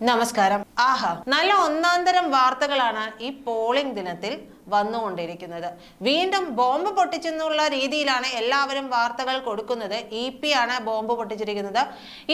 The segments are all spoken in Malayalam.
നമസ്കാരം. ആഹാ നല്ല ഒന്നാന്തരം വാർത്തകളാണ് ഈ പോളിംഗ് ദിനത്തിൽ വന്നുകൊണ്ടിരിക്കുന്നത്. വീണ്ടും ബോംബ് പൊട്ടിച്ചെന്നുള്ള രീതിയിലാണ് എല്ലാവരും വാർത്തകൾ കൊടുക്കുന്നത്. ഇ പി ആണ് ബോംബ് പൊട്ടിച്ചിരിക്കുന്നത്.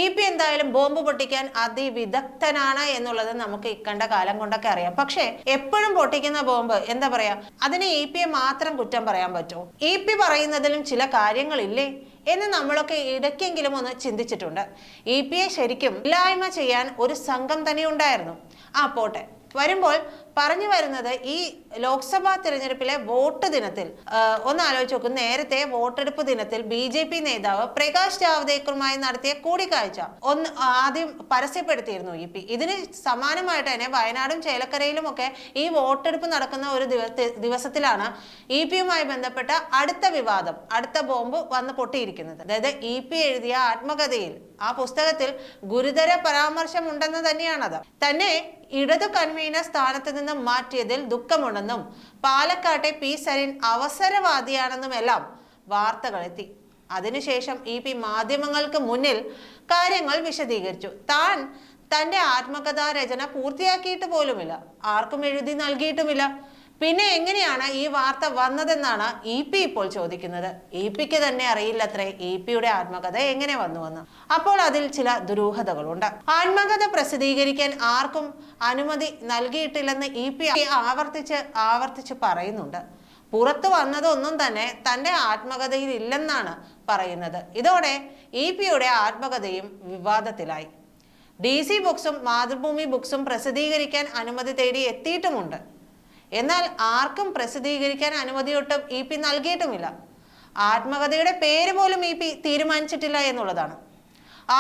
ഇ പി എന്തായാലും ബോംബ് പൊട്ടിക്കാൻ അതിവിദഗ്ധനാണ് എന്നുള്ളത് നമുക്ക് ഇക്കണ്ട കാലം കൊണ്ടൊക്കെ അറിയാം. പക്ഷേ എപ്പോഴും പൊട്ടിക്കുന്ന ബോംബ് എന്താ പറയാ അതിന് ഇ പിയെ മാത്രം കുറ്റം പറയാൻ പറ്റുമോ ഇ പി പറയുന്നതിലും ചില കാര്യങ്ങളില്ലേ? എന്ന് നമ്മളൊക്കെ ഇടയ്ക്കെങ്കിലും ഒന്ന് ചിന്തിച്ചിട്ടുണ്ട്. ഇ പി എ ശരിക്കും ഇല്ലായ്മ ചെയ്യാൻ ഒരു സംഘം തന്നെ ഉണ്ടായിരുന്നു. ആ പോട്ടെ. വരുമ്പോൾ പറഞ്ഞു വരുന്നത് ഈ ലോക്സഭാ തിരഞ്ഞെടുപ്പിലെ വോട്ട് ദിനത്തിൽ. ഒന്ന് ആലോചിച്ച് നോക്കും. നേരത്തെ വോട്ടെടുപ്പ് ദിനത്തിൽ ബി ജെ പി നേതാവ് പ്രകാശ് ജാവ്ദേക്കറുമായി നടത്തിയ കൂടിക്കാഴ്ച ഒന്ന് ആദ്യം പരസ്യപ്പെടുത്തിയിരുന്നു ഇ പി. ഇതിന് സമാനമായിട്ട് തന്നെ വയനാടും ചേലക്കരയിലും ഒക്കെ ഈ വോട്ടെടുപ്പ് നടക്കുന്ന ഒരു ദിവസ- ദിവസത്തിലാണ് ഇ പിയുമായി ബന്ധപ്പെട്ട അടുത്ത വിവാദം അടുത്ത ബോംബ് വന്ന് പൊട്ടിയിരിക്കുന്നത്. അതായത് ഇ പി എഴുതിയ ആത്മകഥയിൽ ആ പുസ്തകത്തിൽ ഗുരുതര പരാമർശം ഉണ്ടെന്ന് തന്നെയാണത്. തന്നെ ഇടതു കൺവീനർ സ്ഥാനത്ത് നിന്ന് മാറ്റിയതിൽ ദുഃഖമുണ്ടെന്നും പാലക്കാട്ടെ പി സരിൻ അവസരവാദിയാണെന്നുമെല്ലാം വാർത്തകളെത്തി അതിനുശേഷം ഇ പി മാധ്യമങ്ങൾക്ക് മുന്നിൽ കാര്യങ്ങൾ വിശദീകരിച്ചു. താൻ തന്റെ ആത്മകഥാ രചന പൂർത്തിയാക്കിയിട്ട് പോലുമില്ല. ആർക്കും എഴുതി നൽകിയിട്ടുമില്ല. പിന്നെ എങ്ങനെയാണ് ഈ വാർത്ത വന്നതെന്നാണ് ഇ പി ഇപ്പോൾ ചോദിക്കുന്നത്. ഇ പിക്ക് തന്നെ അറിയില്ലത്രേ. ഇ പിയുടെ ആത്മകഥ എങ്ങനെ വന്നുവെന്ന്. അപ്പോൾ അതിൽ ചില ദുരൂഹതകളുണ്ട്. ആത്മകഥ പ്രസിദ്ധീകരിക്കാൻ ആർക്കും അനുമതി നൽകിയിട്ടില്ലെന്ന് ഇ പി ആവർത്തിച്ച് ആവർത്തിച്ച് പറയുന്നുണ്ട്. പുറത്തു വന്നതൊന്നും തന്നെ തന്റെ ആത്മകഥയിൽ ഇല്ലെന്നാണ് പറയുന്നത്. ഇതോടെ ഇ പിയുടെ ആത്മകഥയും വിവാദത്തിലായി. ഡി സി ബുക്സും മാതൃഭൂമി ബുക്സും പ്രസിദ്ധീകരിക്കാൻ അനുമതി തേടി എത്തിയിട്ടുമുണ്ട്. എന്നാൽ ആർക്കും പ്രസിദ്ധീകരിക്കാൻ അനുമതിയൊട്ടും ഇ പി നൽകിയിട്ടുമില്ല. ആത്മകഥയുടെ പേര് പോലും ഇ പി തീരുമാനിച്ചിട്ടില്ല എന്നുള്ളതാണ്.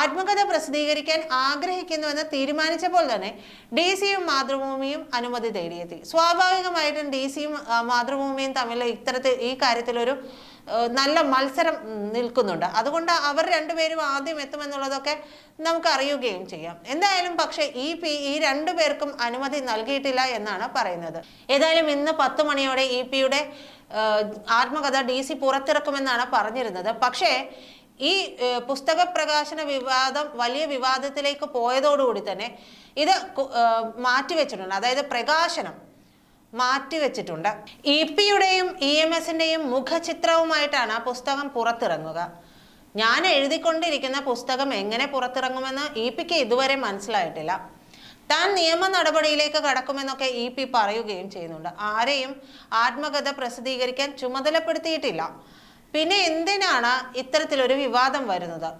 ആത്മകഥ പ്രസിദ്ധീകരിക്കാൻ ആഗ്രഹിക്കുന്നുവെന്ന് തീരുമാനിച്ചപ്പോൾ തന്നെ ഡി സിയും മാതൃഭൂമിയും അനുമതി തേടിയെത്തി. സ്വാഭാവികമായിട്ടും ഡി സിയും മാതൃഭൂമിയും തമ്മിൽ ഇത്തരത്തിൽ ഈ കാര്യത്തിലൊരു നല്ല മത്സരം നിൽക്കുന്നുണ്ട്. അതുകൊണ്ട് അവർ രണ്ടുപേരും ആദ്യം എത്തുമെന്നുള്ളതൊക്കെ നമുക്ക് അറിയുകയും ചെയ്യാം. എന്തായാലും പക്ഷേ ഈ പി ഈ രണ്ടു പേർക്കും അനുമതി നൽകിയിട്ടില്ല എന്നാണ് പറയുന്നത്. ഏതായാലും ഇന്ന് പത്ത് മണിയോടെ ഇ പിയുടെ ആത്മകഥ ഡി സി പുറത്തിറക്കുമെന്നാണ് പറഞ്ഞിരുന്നത്. പക്ഷേ ഈ പുസ്തക പ്രകാശന വിവാദം വലിയ വിവാദത്തിലേക്ക് പോയതോടുകൂടി തന്നെ ഇത് മാറ്റിവെച്ചിട്ടുണ്ട്. അതായത് പ്രകാശനം. മാറ്റിവെച്ചിട്ടുണ്ട്. ഇ പിയുടെയും ഇ എം എസിന്റെയും മുഖചിത്രവുമായിട്ടാണ് ആ പുസ്തകം പുറത്തിറങ്ങുക. ഞാൻ എഴുതിക്കൊണ്ടിരിക്കുന്ന പുസ്തകം എങ്ങനെ പുറത്തിറങ്ങുമെന്ന് ഇ പിക്ക് ഇതുവരെ മനസ്സിലായിട്ടില്ല. താൻ നിയമ നടപടിയിലേക്ക് കടക്കുമെന്നൊക്കെ ഇ പി പറയുകയും ചെയ്യുന്നുണ്ട്. ആരെയും ആത്മകഥ പ്രസിദ്ധീകരിക്കാൻ ചുമതലപ്പെടുത്തിയിട്ടില്ല. പിന്നെ എന്തിനാണ് ഇത്തരത്തിലൊരു വിവാദം വരുന്നത്?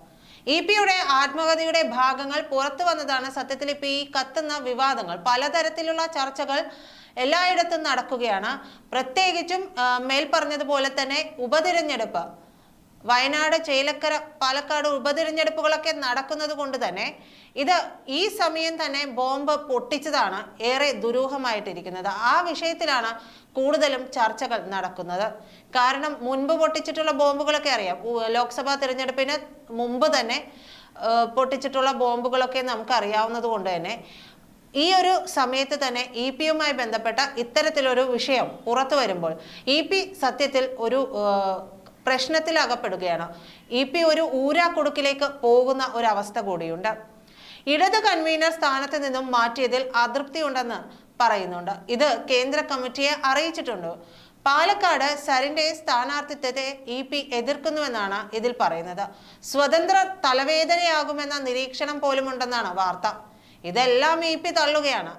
ഇ പിയുടെ ആത്മകഥയുടെ ഭാഗങ്ങൾ പുറത്തു വന്നതാണ് സത്യത്തിൽ ഇപ്പൊ ഈ കത്തുന്ന വിവാദങ്ങൾ. പലതരത്തിലുള്ള ചർച്ചകൾ എല്ലായിടത്തും നടക്കുകയാണ്. പ്രത്യേകിച്ചും മേൽ പറഞ്ഞതുപോലെ തന്നെ ഉപതിരഞ്ഞെടുപ്പ്. വയനാട് ചേലക്കര പാലക്കാട് ഉപതിരഞ്ഞെടുപ്പുകളൊക്കെ നടക്കുന്നത് കൊണ്ട് തന്നെ ഇത് ഈ സമയം തന്നെ ബോംബ് പൊട്ടിച്ചതാണ് ഏറെ ദുരൂഹമായിട്ടിരിക്കുന്നത്. ആ വിഷയത്തിലാണ് കൂടുതലും ചർച്ചകൾ നടക്കുന്നത്. കാരണം മുൻപ് പൊട്ടിച്ചിട്ടുള്ള ബോംബുകളൊക്കെ അറിയാം. ലോക്സഭാ തിരഞ്ഞെടുപ്പിന് മുമ്പ് തന്നെ പൊട്ടിച്ചിട്ടുള്ള ബോംബുകളൊക്കെ നമുക്ക് അറിയാവുന്നത് കൊണ്ട് തന്നെ ഈ ഒരു സമയത്ത് തന്നെ ഇ പിയുമായി ബന്ധപ്പെട്ട ഇത്തരത്തിലൊരു വിഷയം പുറത്തു വരുമ്പോൾ ഇ പി സത്യത്തിൽ ഒരു പ്രശ്നത്തിൽ അകപ്പെടുകയാണ് ഇ പി ഒരു ഊരാക്കുടുക്കിലേക്ക് പോകുന്ന ഒരവസ്ഥ കൂടിയുണ്ട്. ഇടത് കൺവീനർ സ്ഥാനത്ത് നിന്നും മാറ്റിയതിൽ അതൃപ്തിയുണ്ടെന്ന് പറയുന്നുണ്ട്. ഇത് കേന്ദ്ര കമ്മിറ്റിയെ അറിയിച്ചിട്ടുണ്ട്. പാലക്കാട് സരിന്റെ സ്ഥാനാർത്ഥിത്വത്തെ ഇ പി എതിർക്കുന്നുവെന്നാണ് ഇതിൽ പറയുന്നത്. സ്വതന്ത്ര തലവേദനയാകുമെന്ന നിരീക്ഷണം പോലുമുണ്ടെന്നാണ് വാർത്ത. ഇതെല്ലാം ഇ പി തള്ളുകയാണ്.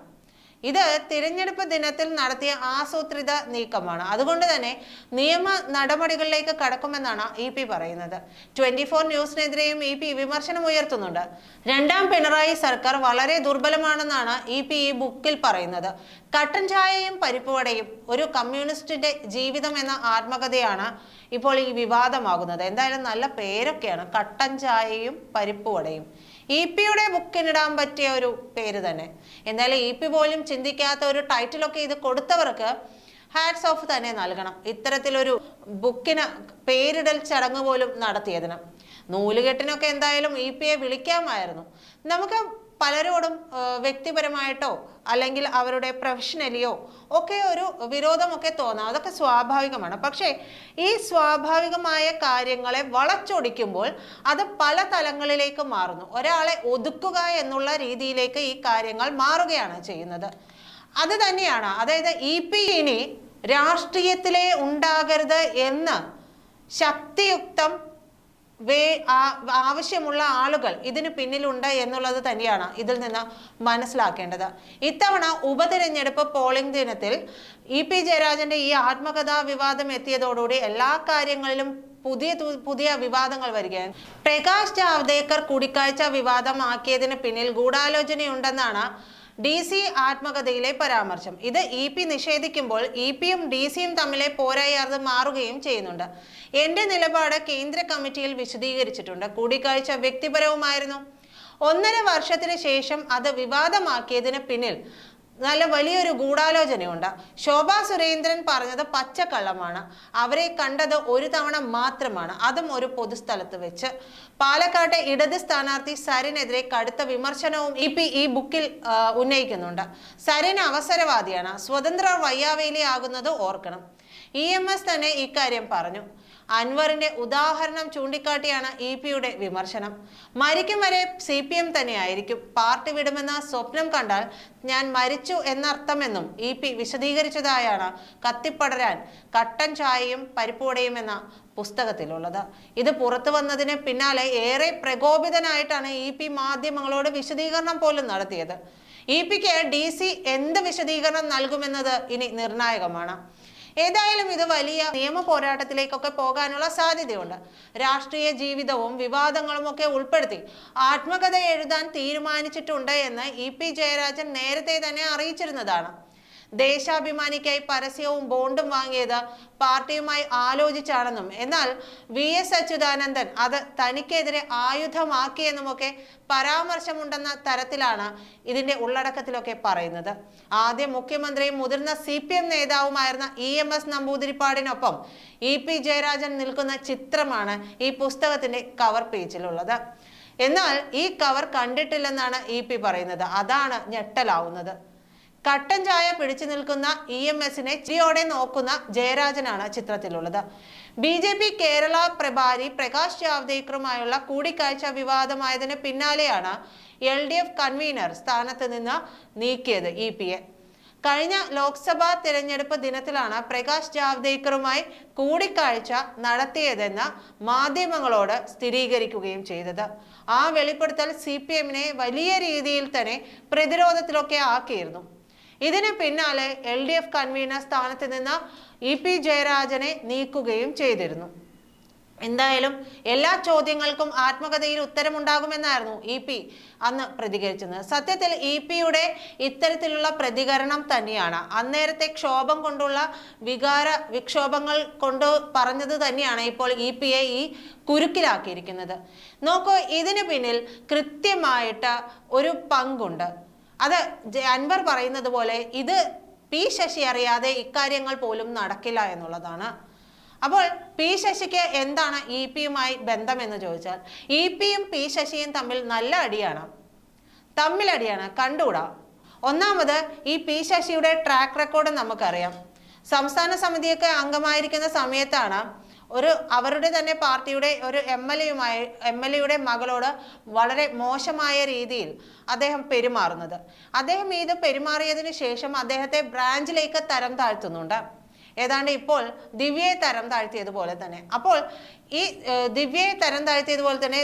ഇത് തിരഞ്ഞെടുപ്പ് ദിനത്തിൽ നടത്തിയ ആസൂത്രിത നീക്കമാണ്. അതുകൊണ്ട് തന്നെ നിയമ നടപടികളിലേക്ക് കടക്കുമെന്നാണ് ഇ പി പറയുന്നത്. ട്വന്റി ഫോർ ന്യൂസിനെതിരെയും ഇ പി വിമർശനം ഉയർത്തുന്നുണ്ട്. രണ്ടാം പിണറായി സർക്കാർ വളരെ ദുർബലമാണെന്നാണ് ഇ പി ഈ ബുക്കിൽ പറയുന്നത്. കട്ടൻ ചായയും പരിപ്പുവടയും ഒരു കമ്മ്യൂണിസ്റ്റിന്റെ ജീവിതം എന്ന ആത്മകഥയാണ് ഇപ്പോൾ ഈ വിവാദമാകുന്നത്. എന്തായാലും നല്ല പേരൊക്കെയാണ്. കട്ടൻ ചായയും പരിപ്പുവടയും ഇ പിയുടെ ബുക്കിനിടാൻ പറ്റിയ ഒരു പേര് തന്നെ. എന്തായാലും ഇ പി പോലും ചിന്തിക്കാത്ത ഒരു ടൈറ്റിലൊക്കെ ഇത് കൊടുത്തവർക്ക് ഹാറ്റ്സ് ഓഫ് തന്നെ നൽകണം. ഇത്തരത്തിലൊരു ബുക്കിന് പേരിടൽ ചടങ്ങ് പോലും നടത്തിയതിന്. നൂലുകെട്ടിനൊക്കെ എന്തായാലും ഇ പിയെ വിളിക്കാമായിരുന്നു. നമുക്ക് പലരോടും വ്യക്തിപരമായിട്ടോ അല്ലെങ്കിൽ അവരുടെ പ്രൊഫഷണലിയോ ഒക്കെ ഒരു വിരോധമൊക്കെ തോന്നാം. അതൊക്കെ സ്വാഭാവികമാണ്. പക്ഷേ ഈ സ്വാഭാവികമായ കാര്യങ്ങളെ വളച്ചൊടിക്കുമ്പോൾ അത് പല തലങ്ങളിലേക്ക് മാറുന്നു. ഒരാളെ ഒതുക്കുക എന്നുള്ള രീതിയിലേക്ക് ഈ കാര്യങ്ങൾ മാറുകയാണ് ചെയ്യുന്നത്. അത് തന്നെയാണ്. അതായത് ഇ പി ഇനി രാഷ്ട്രീയത്തിലെ ഉണ്ടാകരുത് എന്ന് ശക്തിയുക്തം വേ ആവശ്യമുള്ള ആളുകൾ ഇതിന് പിന്നിലുണ്ട് എന്നുള്ളത് തന്നെയാണ് ഇതിൽ നിന്ന് മനസ്സിലാക്കേണ്ടത്. ഇത്തവണ ഉപതെരഞ്ഞെടുപ്പ് പോളിംഗ് ദിനത്തിൽ ഇ പി ജയരാജന്റെ ഈ ആത്മകഥാ വിവാദം എത്തിയതോടുകൂടി എല്ലാ കാര്യങ്ങളിലും പുതിയ പുതിയ വിവാദങ്ങൾ വരികയാണ്. പ്രകാശ് ജാവ്ദേക്കർ കൂടിക്കാഴ്ച വിവാദമാക്കിയതിന് പിന്നിൽ ഗൂഢാലോചനയുണ്ടെന്നാണ് ഡി സി ആത്മകഥയിലെ പരാമർശം. ഇത് ഇ പി നിഷേധിക്കുമ്പോൾ ഇ പിയും ഡി സിയും തമ്മിലെ പോരായാർന്ന് മാറുകയും ചെയ്യുന്നുണ്ട്. എന്റെ നിലപാട് കേന്ദ്ര കമ്മിറ്റിയിൽ വിശദീകരിച്ചിട്ടുണ്ട്. കൂടിക്കാഴ്ച വ്യക്തിപരവുമായിരുന്നു. ഒന്നര വർഷത്തിന് ശേഷം അത് വിവാദമാക്കിയതിന് പിന്നിൽ നല്ല വലിയൊരു ഗൂഢാലോചനയുണ്ട്. ശോഭാ സുരേന്ദ്രൻ പറഞ്ഞത് പച്ചക്കള്ളമാണ്. അവരെ കണ്ടത് ഒരു തവണ മാത്രമാണ്. അതും ഒരു പൊതുസ്ഥലത്ത് വെച്ച്. പാലക്കാട്ടെ ഇടത് സ്ഥാനാർത്ഥി സരിനെതിരെ കടുത്ത വിമർശനവും ഇ പി ഈ ബുക്കിൽ ഉന്നയിക്കുന്നുണ്ട്. സരിൻ അവസരവാദിയാണ്. സ്വതന്ത്ര വയ്യാവേലി ആകുന്നത് ഓർക്കണം. ഇ എം എസ് തന്നെ ഇക്കാര്യം പറഞ്ഞു. അൻവറിന്റെ ഉദാഹരണം ചൂണ്ടിക്കാട്ടിയാണ് ഇ പിയുടെ വിമർശനം. മരിക്കും വരെ സി പി എം തന്നെയായിരിക്കും. പാർട്ടി വിടുമെന്ന സ്വപ്നം കണ്ടാൽ ഞാൻ മരിച്ചു എന്നർത്ഥമെന്നും ഇ പി വിശദീകരിച്ചതായാണ് കത്തിപ്പടരാൻ കട്ടൻ ചായയും പരിപ്പുവടയും എന്ന പുസ്തകത്തിലുള്ളത്. ഇത് പുറത്തു വന്നതിന് പിന്നാലെ ഏറെ പ്രകോപിതനായിട്ടാണ് ഇ പി മാധ്യമങ്ങളോട് വിശദീകരണം പോലും നടത്തിയത്. ഇ പിക്ക് ഡി സി എന്ത് വിശദീകരണം നൽകുമെന്നത് ഇനി നിർണായകമാണ്. ഏതായാലും ഇത് വലിയ നിയമ പോരാട്ടത്തിലേക്കൊക്കെ പോകാനുള്ള സാധ്യതയുണ്ട്. രാഷ്ട്രീയ ജീവിതവും വിവാദങ്ങളും ഒക്കെ ഉൾപ്പെടുത്തി ആത്മകഥ എഴുതാൻ തീരുമാനിച്ചിട്ടുണ്ട് എന്ന് ഇ പി ജയരാജൻ നേരത്തെ തന്നെ അറിയിച്ചിരുന്നതാണ്. ദേശാഭിമാനിക്കായി പരസ്യവും ബോണ്ടും വാങ്ങിയത് പാർട്ടിയുമായി ആലോചിച്ചാണെന്നും എന്നാൽ വി എസ് അച്യുതാനന്ദൻ അത് തനിക്കെതിരെ ആയുധമാക്കിയെന്നുമൊക്കെ പരാമർശമുണ്ടെന്ന തരത്തിലാണ് ഇതിന്റെ ഉള്ളടക്കത്തിലൊക്കെ പറയുന്നത്. ആദ്യം മുഖ്യമന്ത്രിയും മുതിർന്ന സി പി എം നേതാവുമായിരുന്ന ഇ എം എസ് നമ്പൂതിരിപ്പാടിനൊപ്പം ഇ പി ജയരാജൻ നിൽക്കുന്ന ചിത്രമാണ് ഈ പുസ്തകത്തിന്റെ കവർ പേജിലുള്ളത്. എന്നാൽ ഈ കവർ കണ്ടിട്ടില്ലെന്നാണ് ഇ പി പറയുന്നത്. അതാണ് ഞെട്ടലാവുന്നത്. കട്ടൻ ചായ പിടിച്ചു നിൽക്കുന്ന ഇ എം എസിനെ ചിരിയോടെ നോക്കുന്ന ജയരാജനാണ് ചിത്രത്തിലുള്ളത്. ബി ജെ പി കേരള പ്രഭാരി പ്രകാശ് ജാവ്ദേക്കറുമായുള്ള കൂടിക്കാഴ്ച വിവാദമായതിന് പിന്നാലെയാണ് എൽ ഡി എഫ് കൺവീനർ സ്ഥാനത്ത് നിന്ന് നീക്കിയത് ഇ പി എ. കഴിഞ്ഞ ലോക്സഭാ തിരഞ്ഞെടുപ്പ് ദിനത്തിലാണ് പ്രകാശ് ജാവ്ദേക്കറുമായി കൂടിക്കാഴ്ച നടത്തിയതെന്ന് മാധ്യമങ്ങളോട് സ്ഥിരീകരിക്കുകയും ചെയ്തത്. ആ വെളിപ്പെടുത്തൽ സി വലിയ രീതിയിൽ തന്നെ പ്രതിരോധത്തിലൊക്കെ ആക്കിയിരുന്നു. ഇതിന് പിന്നാലെ എൽ ഡി എഫ് കൺവീനർ സ്ഥാനത്ത് നിന്ന് ഇ പി ജയരാജനെ നീക്കുകയും ചെയ്തിരുന്നു. എന്തായാലും എല്ലാ ചോദ്യങ്ങൾക്കും ആത്മകഥയിൽ ഉത്തരമുണ്ടാകുമെന്നായിരുന്നു ഇ പി അന്ന് പ്രതികരിച്ചത്. സത്യത്തിൽ ഇ പിയുടെ ഇത്തരത്തിലുള്ള പ്രതികരണം തന്നെയാണ്. അന്നേരത്തെ ക്ഷോഭം കൊണ്ടുള്ള വികാര വിക്ഷോഭങ്ങൾ കൊണ്ട് പറഞ്ഞത് തന്നെയാണ് ഇപ്പോൾ ഇ പിയെ ഈ കുരുക്കിലാക്കിയിരിക്കുന്നത്. നോക്കൂ ഇതിന് പിന്നിൽ കൃത്യമായിട്ട് ഒരു പങ്കുണ്ട്. അത് അൻവർ പറയുന്നത് പോലെ ഇത് പി ശശി അറിയാതെ ഇക്കാര്യങ്ങൾ പോലും നടക്കില്ല എന്നുള്ളതാണ്. അപ്പോൾ പി ശശിക്ക് എന്താണ് ഇ പിയുമായി ബന്ധമെന്ന് ചോദിച്ചാൽ ഇ പിയും പി ശശിയും തമ്മിൽ നല്ല അടിയാണ്. തമ്മിലടിയാണ് കണ്ടുകൂടാ. ഒന്നാമത് ഈ പി ശശിയുടെ ട്രാക്ക് റെക്കോർഡ് നമുക്കറിയാം. സംസ്ഥാന സമിതിയൊക്കെ അംഗമായിരിക്കുന്ന സമയത്താണ് ഒരു അവരുടെ തന്നെ പാർട്ടിയുടെ ഒരു എം എൽ എയുമായി എം എൽ എയുടെ മകളോട് വളരെ മോശമായ രീതിയിൽ അദ്ദേഹം പെരുമാറുന്നത്. അദ്ദേഹം ഇത് പെരുമാറിയതിനു ശേഷം അദ്ദേഹത്തെ ബ്രാഞ്ചിലേക്ക് തരം താഴ്ത്തുന്നുണ്ട്. ഏതാണ്ട് ഇപ്പോൾ ദിവ്യയെ തരം താഴ്ത്തിയതുപോലെ തന്നെ. അപ്പോൾ ഈ ദിവ്യയെ തരം താഴ്ത്തിയതുപോലെ തന്നെ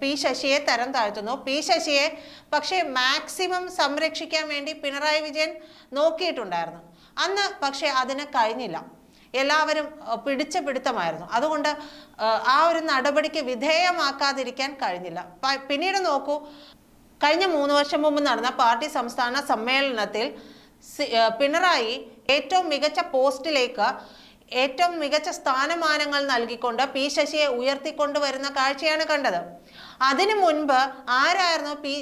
പി ശശിയെ തരം താഴ്ത്തുന്നു. പി ശശിയെ പക്ഷേ മാക്സിമം സംരക്ഷിക്കാൻ വേണ്ടി പിണറായി വിജയൻ നോക്കിയിട്ടുണ്ടായിരുന്നു. അന്ന് പക്ഷേ അതിന് കഴിഞ്ഞില്ല. എല്ലാവരും പിടിച്ച പിടുത്തമായിരുന്നു. അതുകൊണ്ട് ആ ഒരു നടപടിക്ക് വിധേയമാക്കാതിരിക്കാൻ കഴിഞ്ഞില്ല. പിന്നീട് നോക്കൂ കഴിഞ്ഞ മൂന്ന് വർഷം മുമ്പ് നടന്ന പാർട്ടി സംസ്ഥാന സമ്മേളനത്തിൽ പിണറായി ഏറ്റവും മികച്ച പോസ്റ്റിലേക്ക് ഏറ്റവും മികച്ച സ്ഥാനമാനങ്ങൾ നൽകിക്കൊണ്ട് പി ശശിയെ ഉയർത്തിക്കൊണ്ടുവരുന്ന കാഴ്ചയാണ് കണ്ടത്. അതിനു മുൻപ് ആരായിരുന്നു പി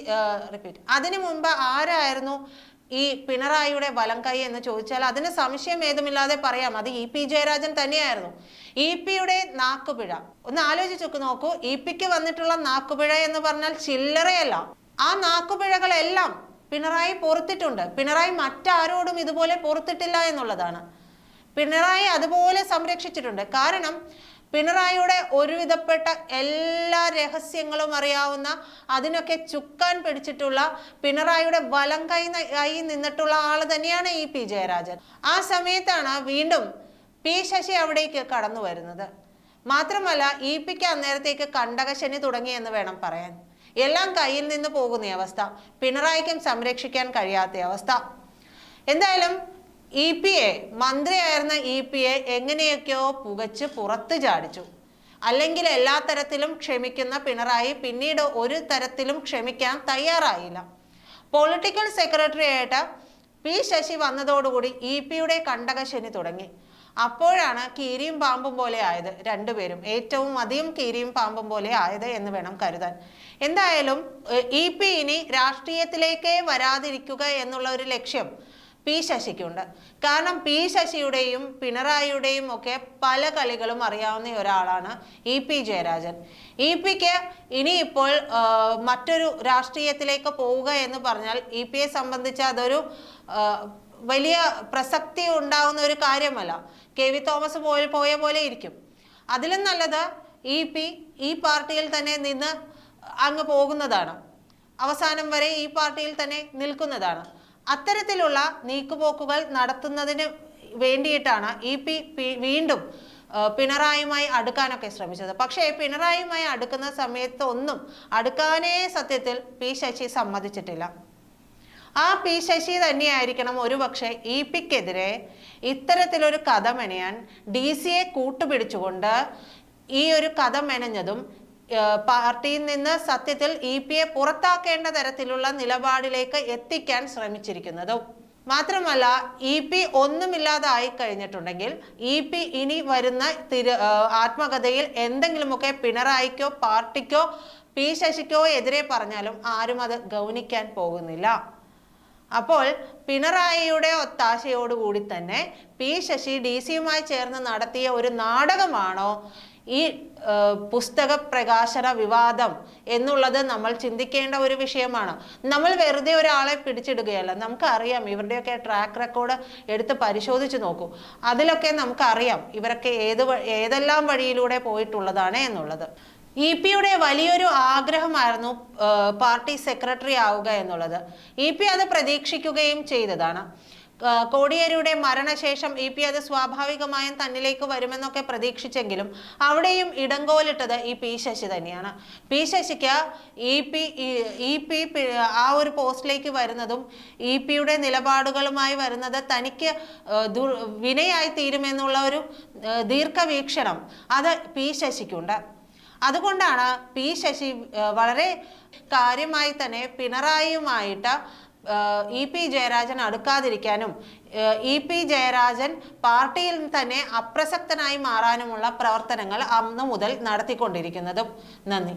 റിപ്പീറ്റ് അതിനു മുൻപ് ആരായിരുന്നു ഈ പിണറായിയുടെ വലം കൈ എന്ന് ചോദിച്ചാൽ അതിന് സംശയം ഏതുമില്ലാതെ പറയാം. അത് ഇ പി ജയരാജൻ തന്നെയായിരുന്നു. ഇ പിയുടെ നാക്കുപിഴ. ഒന്ന് ആലോചിച്ച് നോക്കൂ ഇ പിക്ക് വന്നിട്ടുള്ള നാക്കുപിഴ എന്ന് പറഞ്ഞാൽ ചില്ലറയല്ല. ആ നാക്കുപിഴകളെല്ലാം പിണറായി പൊറത്തിട്ടുണ്ട്. പിണറായി മറ്റാരോടും ഇതുപോലെ പൊറത്തിട്ടില്ല എന്നുള്ളതാണ്. പിണറായി അതുപോലെ സംരക്ഷിച്ചിട്ടുണ്ട്. കാരണം പിണറായിയുടെ ഒരുവിധപ്പെട്ട എല്ലാ രഹസ്യങ്ങളും അറിയാവുന്ന അതിനൊക്കെ ചുക്കാൻ പിടിച്ചിട്ടുള്ള പിണറായിയുടെ വലം കൈ കൈ നിന്നിട്ടുള്ള ആൾ തന്നെയാണ് ഇ പി ജയരാജൻ. ആ സമയത്താണ് വീണ്ടും പി ശശി അവിടേക്ക് കടന്നു വരുന്നത്. മാത്രമല്ല ഇ പിക്ക് അന്നേരത്തേക്ക് കണ്ടകശനി തുടങ്ങി എന്ന് വേണം പറയാൻ. എല്ലാം കയ്യിൽ നിന്ന് പോകുന്ന അവസ്ഥ പിണറായിക്കും സംരക്ഷിക്കാൻ കഴിയാത്ത അവസ്ഥ. എന്തായാലും ഇ പി എ മന്ത്രിയായിരുന്ന ഇ പി എ എങ്ങനെയൊക്കെയോ പുകച്ച് പുറത്ത് ചാടിച്ചു. അല്ലെങ്കിൽ എല്ലാ തരത്തിലും ക്ഷമിക്കുന്ന പിണറായി പിന്നീട് ഒരു തരത്തിലും ക്ഷമിക്കാൻ തയ്യാറായില്ല. പൊളിറ്റിക്കൽ സെക്രട്ടറി ആയിട്ട് പി ശശി വന്നതോടുകൂടി ഇ പിയുടെ കണ്ടകശനി തുടങ്ങി. അപ്പോഴാണ് കീരിയും പാമ്പും പോലെ ആയത് രണ്ടുപേരും. ഏറ്റവും അധികം കീരിയും പാമ്പും പോലെ ആയത് എന്ന് വേണം കരുതാൻ. എന്തായാലും ഇ പി ഇനി രാഷ്ട്രീയത്തിലേക്കേ വരാതിരിക്കുക എന്നുള്ള ഒരു ലക്ഷ്യം പി ശശിക്കുണ്ട്. കാരണം പി ശശിയുടെയും പിണറായിയുടെയും ഒക്കെ പല കളികളും അറിയാവുന്ന ഒരാളാണ് ഇ പി ജയരാജൻ. ഇ പിക്ക് ഇനിയിപ്പോൾ മറ്റൊരു രാഷ്ട്രീയത്തിലേക്ക് പോവുക എന്ന് പറഞ്ഞാൽ ഇ പിയെ സംബന്ധിച്ച് അതൊരു വലിയ പ്രസക്തി ഉണ്ടാവുന്ന ഒരു കാര്യമല്ല. കെ വി തോമസ് പോലെ പോയ പോലെ ഇരിക്കും. അതിലും നല്ലത് ഇ പി ഈ പാർട്ടിയിൽ തന്നെ നിന്ന് അങ്ങ് പോകുന്നതാണ്. അവസാനം വരെ ഈ പാർട്ടിയിൽ തന്നെ നിൽക്കുന്നതാണ്. അത്തരത്തിലുള്ള നീക്കുപോക്കുകൾ നടത്തുന്നതിന് വേണ്ടിയിട്ടാണ് ഇ പി വീണ്ടും പിണറായിയുമായി അടുക്കാനൊക്കെ ശ്രമിച്ചത്. പക്ഷേ പിണറായിയുമായി അടുക്കുന്ന സമയത്ത് ഒന്നും അടുക്കാനേ സത്യത്തിൽ പി ശശി സമ്മതിച്ചിട്ടില്ല. ആ പി ശശി തന്നെയായിരിക്കണം ഒരുപക്ഷെ ഇ പിക്കെതിരെ ഇത്തരത്തിലൊരു കഥ മെനയാൻ ഡി സിയെ കൂട്ടുപിടിച്ചുകൊണ്ട് ഈ ഒരു കഥ മെനഞ്ഞതും പാർട്ടിയിൽ നിന്ന് സത്യത്തിൽ ഇ പി എ പുറത്താക്കേണ്ട തരത്തിലുള്ള നിലപാടിലേക്ക് എത്തിക്കാൻ ശ്രമിച്ചിരിക്കുന്നതും. മാത്രമല്ല ഇ പി ഒന്നുമില്ലാതായി കഴിഞ്ഞിട്ടുണ്ടെങ്കിൽ ഇ പി ഇനി വരുന്ന തിരു ആത്മകഥയിൽ എന്തെങ്കിലുമൊക്കെ പിണറായിക്കോ പാർട്ടിക്കോ പി ശശിക്കോ എതിരെ പറഞ്ഞാലും ആരും അത് ഗൗനിക്കാൻ പോകുന്നില്ല. അപ്പോൾ പിണറായിയുടെ ഒത്താശയോടുകൂടി തന്നെ പി ശശി ഡി സിയുമായി ചേർന്ന് നടത്തിയ ഒരു നാടകമാണോ ഈ പുസ്തക പ്രകാശന വിവാദം എന്നുള്ളത് നമ്മൾ ചിന്തിക്കേണ്ട ഒരു വിഷയമാണ്. നമ്മൾ വെറുതെ ഒരാളെ പിടിച്ചിടുകയല്ല. നമുക്കറിയാം ഇവരുടെയൊക്കെ ട്രാക്ക് റെക്കോർഡ് എടുത്ത് പരിശോധിച്ച് നോക്കൂ. അതിലൊക്കെ നമുക്കറിയാം ഇവരൊക്കെ ഏത് ഏതെല്ലാം വഴിയിലൂടെ പോയിട്ടുള്ളതാണ് എന്നുള്ളത്. ഇ പിയുടെ വലിയൊരു ആഗ്രഹമായിരുന്നു പാർട്ടി സെക്രട്ടറി ആവുക എന്നുള്ളത്. ഇ പി അത് പ്രതീക്ഷിക്കുകയും ചെയ്തതാണ്. കോടിയേരിയുടെ മരണശേഷം ഇ പി അത് സ്വാഭാവികമായും തന്നിലേക്ക് വരുമെന്നൊക്കെ പ്രതീക്ഷിച്ചെങ്കിലും അവിടെയും ഇടങ്കോലിട്ടത് ഈ പി ശശി തന്നെയാണ്. പി ശശിക്ക് ഇ പി ഇ പി ആ ഒരു പോസ്റ്റിലേക്ക് വരുന്നതും ഇ പിയുടെ നിലപാടുകളുമായി വരുന്നത് തനിക്ക് വിനയായി തീരുമെന്നുള്ള ഒരു ദീർഘവീക്ഷണം അത് പി ശശിക്കുണ്ട്. അതുകൊണ്ടാണ് പി ശശി വളരെ കാര്യമായി തന്നെ പിണറായിയുമായിട്ട് ഇ പി ജയരാജൻ അടുക്കാതിരിക്കാനും ഇ പി ജയരാജൻ പാർട്ടിയിൽ തന്നെ അപ്രസക്തനായി മാറാനുമുള്ള പ്രവർത്തനങ്ങൾ അന്നു മുതൽ നടത്തിക്കൊണ്ടിരിക്കുന്നതും. നന്ദി.